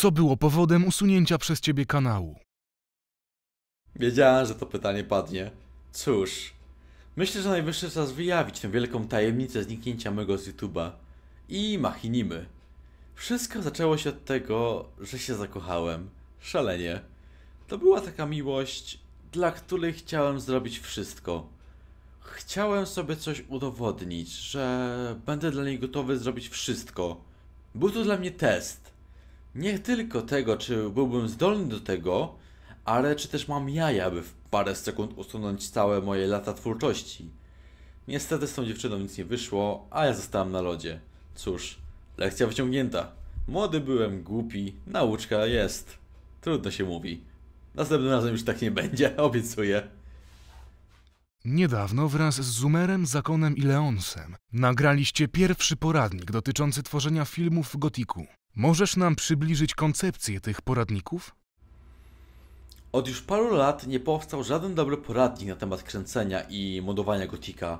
Co było powodem usunięcia przez ciebie kanału? Wiedziałem, że to pytanie padnie. Cóż, myślę, że najwyższy czas wyjawić tę wielką tajemnicę zniknięcia mego z YouTube'a i machinimy. Wszystko zaczęło się od tego, że się zakochałem. Szalenie. To była taka miłość, dla której chciałem zrobić wszystko. Chciałem sobie coś udowodnić, że będę dla niej gotowy zrobić wszystko. Był to dla mnie test. Nie tylko tego, czy byłbym zdolny do tego, ale czy też mam jaja, by w parę sekund usunąć całe moje lata twórczości. Niestety z tą dziewczyną nic nie wyszło, a ja zostałem na lodzie. Cóż, lekcja wyciągnięta. Młody byłem, głupi, nauczka jest. Trudno się mówi. Następnym razem już tak nie będzie, obiecuję. Niedawno wraz z Zumerem, Zakonem i Leonsem nagraliście pierwszy poradnik dotyczący tworzenia filmów w Gotiku. Możesz nam przybliżyć koncepcję tych poradników? Od już paru lat nie powstał żaden dobry poradnik na temat kręcenia i modowania gotika.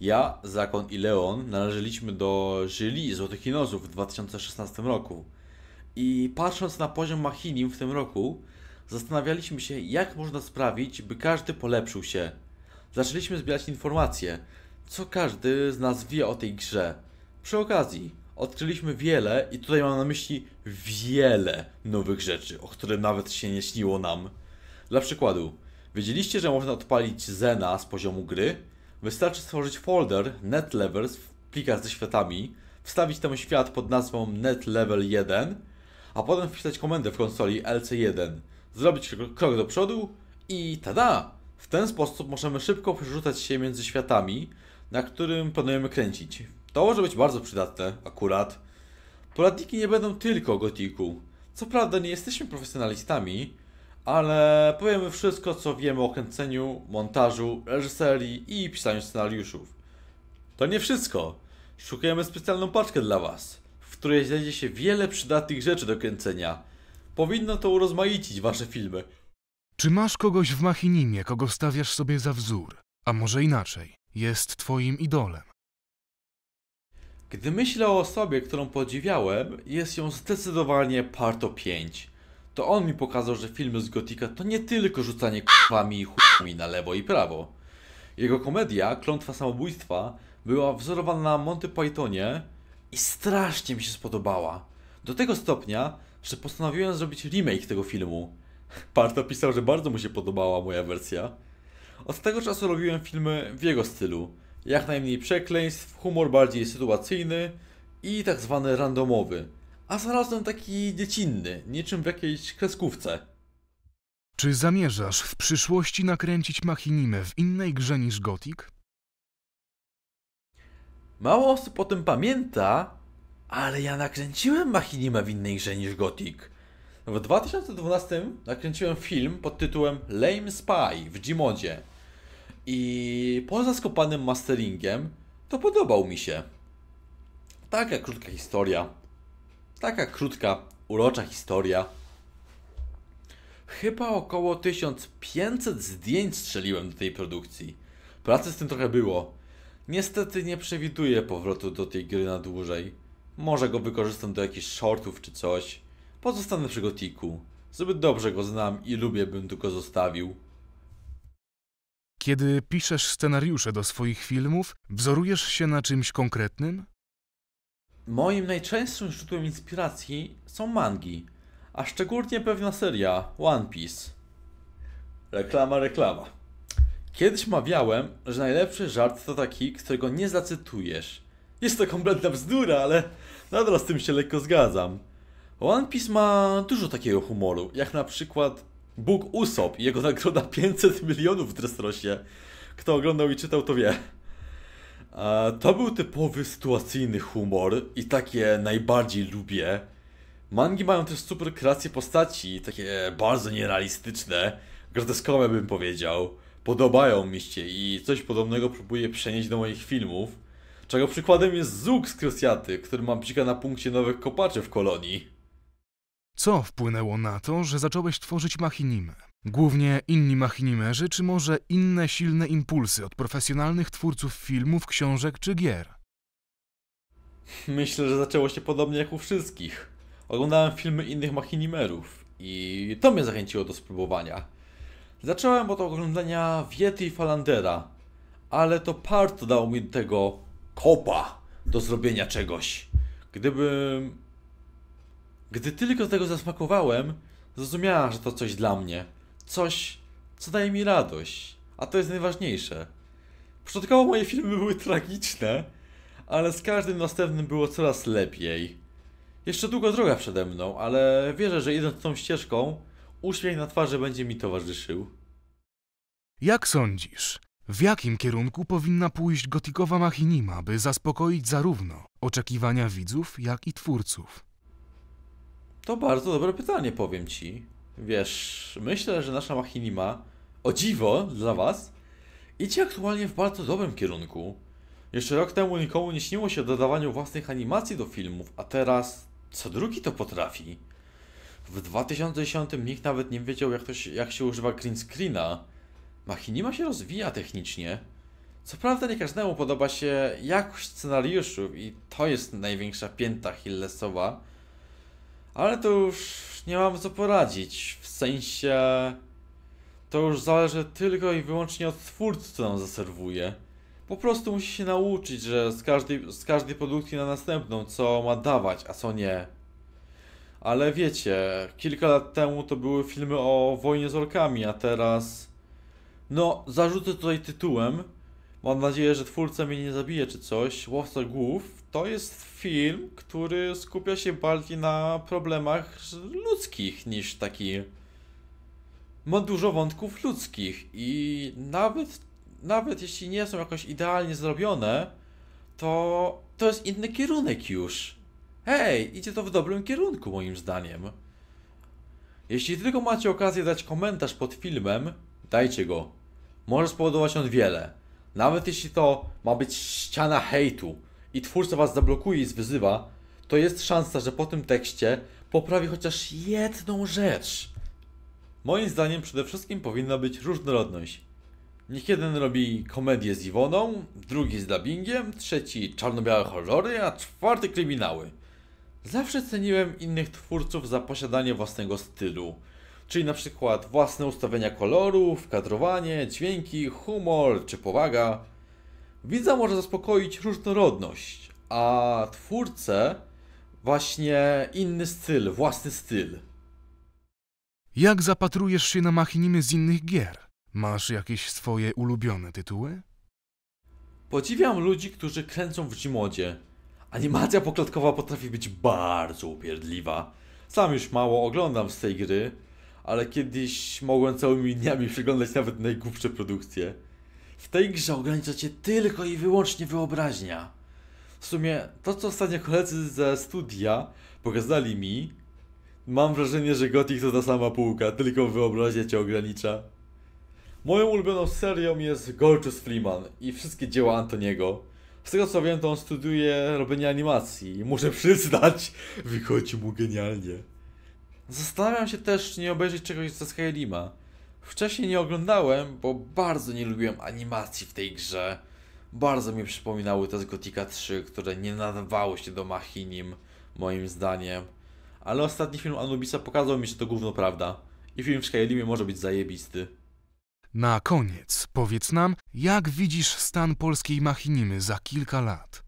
Ja, Zakon i Leon należeliśmy do jury Złotych Kinozów w 2016 roku. I patrząc na poziom machinim w tym roku, zastanawialiśmy się, jak można sprawić, by każdy polepszył się. Zaczęliśmy zbierać informacje, co każdy z nas wie o tej grze. Przy okazji, odkryliśmy wiele, i tutaj mam na myśli wiele nowych rzeczy, o które nawet się nie śniło nam. Dla przykładu, wiedzieliście, że można odpalić Zena z poziomu gry? Wystarczy stworzyć folder netlevels w plikach ze światami, wstawić tam świat pod nazwą netlevel 1, a potem wpisać komendę w konsoli LC1, zrobić krok do przodu i tada! W ten sposób możemy szybko przerzucać się między światami, na którym planujemy kręcić. To może być bardzo przydatne, akurat. Poradniki nie będą tylko o gotiku. Co prawda nie jesteśmy profesjonalistami, ale powiemy wszystko, co wiemy o kręceniu, montażu, reżyserii i pisaniu scenariuszów. To nie wszystko. Szukujemy specjalną paczkę dla Was, w której znajdzie się wiele przydatnych rzeczy do kręcenia. Powinno to urozmaicić Wasze filmy. Czy masz kogoś w machinimie, kogo stawiasz sobie za wzór? A może inaczej, jest twoim idolem? Gdy myślę o osobie, którą podziwiałem, jest ją zdecydowanie Parto 5. To on mi pokazał, że filmy z Gotika to nie tylko rzucanie k***wami i chujami na lewo i prawo. Jego komedia, Klątwa Samobójstwa, była wzorowana na Monty Pythonie i strasznie mi się spodobała. Do tego stopnia, że postanowiłem zrobić remake tego filmu. Parto pisał, że bardzo mu się podobała moja wersja. Od tego czasu robiłem filmy w jego stylu. Jak najmniej przekleństw, humor bardziej sytuacyjny i tak zwany randomowy. A zarazem taki dziecinny, niczym w jakiejś kreskówce. Czy zamierzasz w przyszłości nakręcić machinimę w innej grze niż Gothic? Mało osób o tym pamięta, ale ja nakręciłem machinimę w innej grze niż Gothic. W 2012 nakręciłem film pod tytułem Lame Spy w Gmodzie. I poza skopanym masteringiem, to podobał mi się. Taka krótka historia. Taka krótka, urocza historia. Chyba około 1500 zdjęć strzeliłem do tej produkcji. Pracy z tym trochę było. Niestety nie przewiduję powrotu do tej gry na dłużej. Może go wykorzystam do jakichś shortów czy coś. Pozostanę przy Gotiku. Zbyt dobrze go znam i lubię, bym go zostawił. Kiedy piszesz scenariusze do swoich filmów, wzorujesz się na czymś konkretnym? Moim najczęstszym źródłem inspiracji są mangi, a szczególnie pewna seria One Piece. Reklama, reklama. Kiedyś mawiałem, że najlepszy żart to taki, którego nie zacytujesz. Jest to kompletna bzdura, ale nadal z tym się lekko zgadzam. One Piece ma dużo takiego humoru, jak na przykład Bóg Usop i jego nagroda 500 milionów w Dressrosie. Kto oglądał i czytał, to wie. To był typowy sytuacyjny humor i takie najbardziej lubię. Mangi mają też super kreacje postaci, takie bardzo nierealistyczne, groteskowe bym powiedział. Podobają mi się i coś podobnego próbuję przenieść do moich filmów. Czego przykładem jest Zug z Krosjaty, który ma bzika na punkcie nowych kopaczy w kolonii. Co wpłynęło na to, że zacząłeś tworzyć machinimę? Głównie inni machinimerzy, czy może inne silne impulsy od profesjonalnych twórców filmów, książek czy gier? Myślę, że zaczęło się podobnie jak u wszystkich. oglądałem filmy innych machinimerów i to mnie zachęciło do spróbowania. Zacząłem od oglądania Wiety i Falandera, ale to Parto dał mi tego kopa do zrobienia czegoś. Gdybym... Gdy tylko tego zasmakowałem, zrozumiałem, że to coś dla mnie. Coś, co daje mi radość. A to jest najważniejsze. Początkowo moje filmy były tragiczne, ale z każdym następnym było coraz lepiej. Jeszcze długa droga przede mną, ale wierzę, że idąc tą ścieżką, uśmiech na twarzy będzie mi towarzyszył. Jak sądzisz, w jakim kierunku powinna pójść gotikowa machinima, by zaspokoić zarówno oczekiwania widzów, jak i twórców? To bardzo dobre pytanie, powiem ci. Wiesz, myślę, że nasza machinima, o dziwo dla was, idzie aktualnie w bardzo dobrym kierunku. Jeszcze rok temu nikomu nie śniło się o dodawaniu własnych animacji do filmów, a teraz co drugi to potrafi. W 2010 nikt nawet nie wiedział, jak, to się, jak się używa green screena. Machinima się rozwija technicznie. Co prawda nie każdemu podoba się jakość scenariuszów i to jest największa pięta Hillesowa, ale to już nie mam co poradzić. W sensie to już zależy tylko i wyłącznie od twórcy, co nam zaserwuje. Po prostu musi się nauczyć, że z każdej, z każdej produkcji na następną, co ma dawać, a co nie. Ale wiecie, kilka lat temu to były filmy o wojnie z orkami, a teraz. No, zarzucę tutaj tytułem. Mam nadzieję, że twórca mnie nie zabije czy coś. Łowca Głów to jest film, który skupia się bardziej na problemach ludzkich niż taki. Ma dużo wątków ludzkich i nawet, nawet jeśli nie są jakoś idealnie zrobione, to to jest inny kierunek już. Hej, idzie to w dobrym kierunku moim zdaniem. Jeśli tylko macie okazję dać komentarz pod filmem, dajcie go. Może spowodować on wiele. Nawet jeśli to ma być ściana hejtu i twórca was zablokuje i zwyzywa, to jest szansa, że po tym tekście poprawi chociaż jedną rzecz. Moim zdaniem przede wszystkim powinna być różnorodność. Niech jeden robi komedię z Iwoną, drugi z dubbingiem, trzeci czarno-białe horrory, a czwarty kryminały. Zawsze ceniłem innych twórców za posiadanie własnego stylu, czyli na przykład własne ustawienia kolorów, kadrowanie, dźwięki, humor czy powaga. Widza może zaspokoić różnorodność, a twórcę właśnie inny styl, własny styl. Jak zapatrujesz się na machinimy z innych gier? Masz jakieś swoje ulubione tytuły? Podziwiam ludzi, którzy kręcą w Gmodzie. Animacja poklatkowa potrafi być bardzo upierdliwa. Sam już mało oglądam z tej gry, ale kiedyś mogłem całymi dniami przeglądać nawet najgłupsze produkcje. W tej grze ogranicza cię tylko i wyłącznie wyobraźnia. W sumie to, co ostatnio koledzy ze studia pokazali mi, mam wrażenie, że Gothic to ta sama półka, tylko wyobraźnia cię ogranicza. Moją ulubioną serią jest Gorgeous Freeman i wszystkie dzieła Antoniego. Z tego co wiem, to on studiuje robienie animacji i muszę przyznać, wychodzi mu genialnie. Zastanawiam się też, czy nie obejrzeć czegoś ze Skyrima. Wcześniej nie oglądałem, bo bardzo nie lubiłem animacji w tej grze. Bardzo mi przypominały te z Gothica 3, które nie nadawały się do Machinim, moim zdaniem. Ale ostatni film Anubisa pokazał mi, że to gówno prawda. I film w Skyrimie może być zajebisty. Na koniec powiedz nam, jak widzisz stan polskiej machinimy za kilka lat?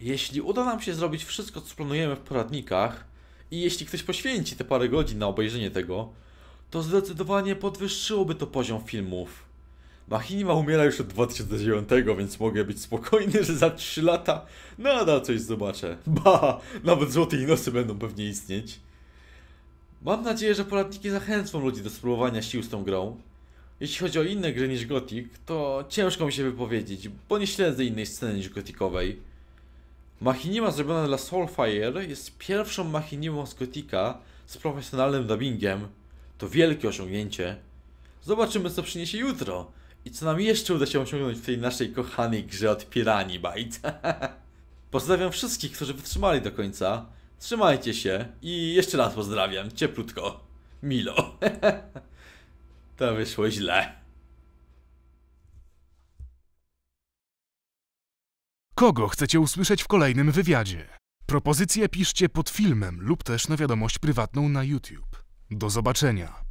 Jeśli uda nam się zrobić wszystko, co planujemy w poradnikach i jeśli ktoś poświęci te parę godzin na obejrzenie tego, to zdecydowanie podwyższyłoby to poziom filmów. Machinima umiera już od 2009, więc mogę być spokojny, że za 3 lata nadal coś zobaczę. Ba, nawet złote i nosy będą pewnie istnieć. Mam nadzieję, że poradniki zachęcą ludzi do spróbowania sił z tą grą. Jeśli chodzi o inne gry niż Gothic, to ciężko mi się wypowiedzieć, bo nie śledzę innej sceny niż Gothicowej. Machinima zrobiona dla Soulfire jest pierwszą machinimą z Gothica z profesjonalnym dubbingiem. To wielkie osiągnięcie. Zobaczymy co przyniesie jutro i co nam jeszcze uda się osiągnąć w tej naszej kochanej grze od Pirani Byte. Pozdrawiam wszystkich, którzy wytrzymali do końca. Trzymajcie się i jeszcze raz pozdrawiam, cieplutko. Milo. to wyszło źle. Kogo chcecie usłyszeć w kolejnym wywiadzie? Propozycje piszcie pod filmem lub też na wiadomość prywatną na YouTube. Do zobaczenia.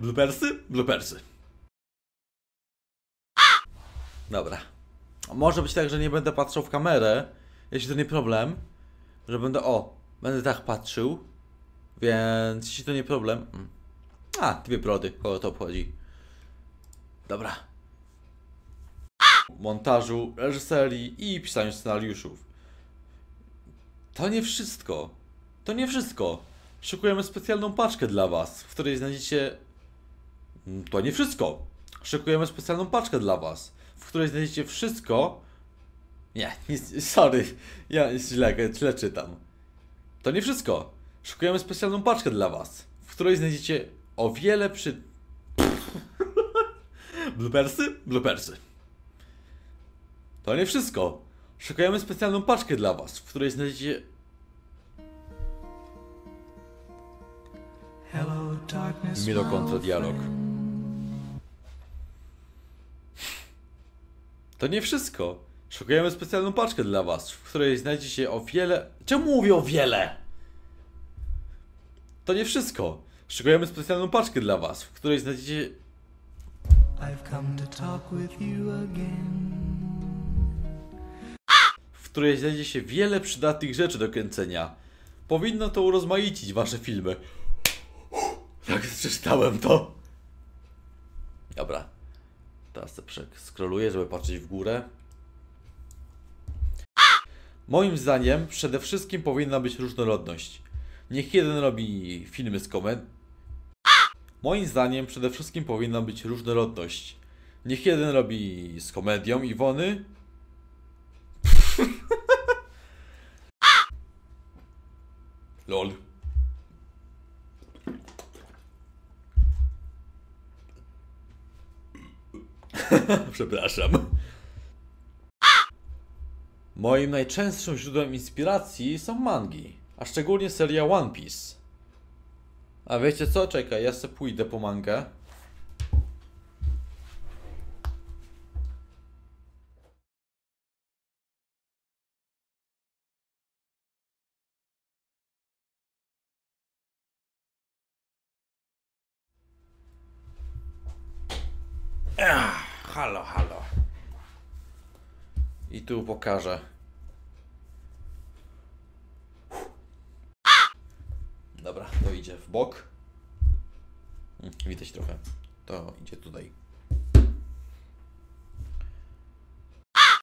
Bloopersy? Bloopersy. Dobra. Może być tak, że nie będę patrzył w kamerę, jeśli to nie problem, że będę, o, będę tak patrzył, więc jeśli to nie problem, mm. a, dwie brody, kogo to obchodzi. Dobra. Montażu, reżyserii i pisaniu scenariuszów. To nie wszystko. To nie wszystko. Szykujemy specjalną paczkę dla Was, w której znajdziecie. Mm, To nie wszystko. Szykujemy specjalną paczkę dla Was, w której znajdziecie wszystko. Nie, nic, sorry, ja źle, źle czytam. To nie wszystko. Szykujemy specjalną paczkę dla Was, w której znajdziecie o wiele przy. Bloopersy? Bloopersy. To nie wszystko. Szykujemy specjalną paczkę dla Was, w której znajdziecie Hello, darkness. Milo kontra dialog. To nie wszystko. Szukujemy specjalną paczkę dla Was, w której znajdzie się o wiele. Czemu mówię o wiele? To nie wszystko. Szykujemy specjalną paczkę dla Was, w której znajdziecie. To w której znajdzie się wiele przydatnych rzeczy do kręcenia. Powinno to urozmaicić Wasze filmy. Tak przeczytałem to. Dobra. Teraz sobie skroluję, żeby patrzeć w górę. Moim zdaniem przede wszystkim powinna być różnorodność. Niech jeden robi filmy z komedii. Moim zdaniem przede wszystkim powinna być różnorodność. Niech jeden robi z komedią Iwony. Lol. Przepraszam. Moim najczęstszym źródłem inspiracji są mangi, a szczególnie seria One Piece. A wiecie co? Czekaj, ja sobie pójdę po mangę. Halo, halo. I tu pokażę. Dobra, to idzie w bok. Mm, Widać trochę. To idzie tutaj.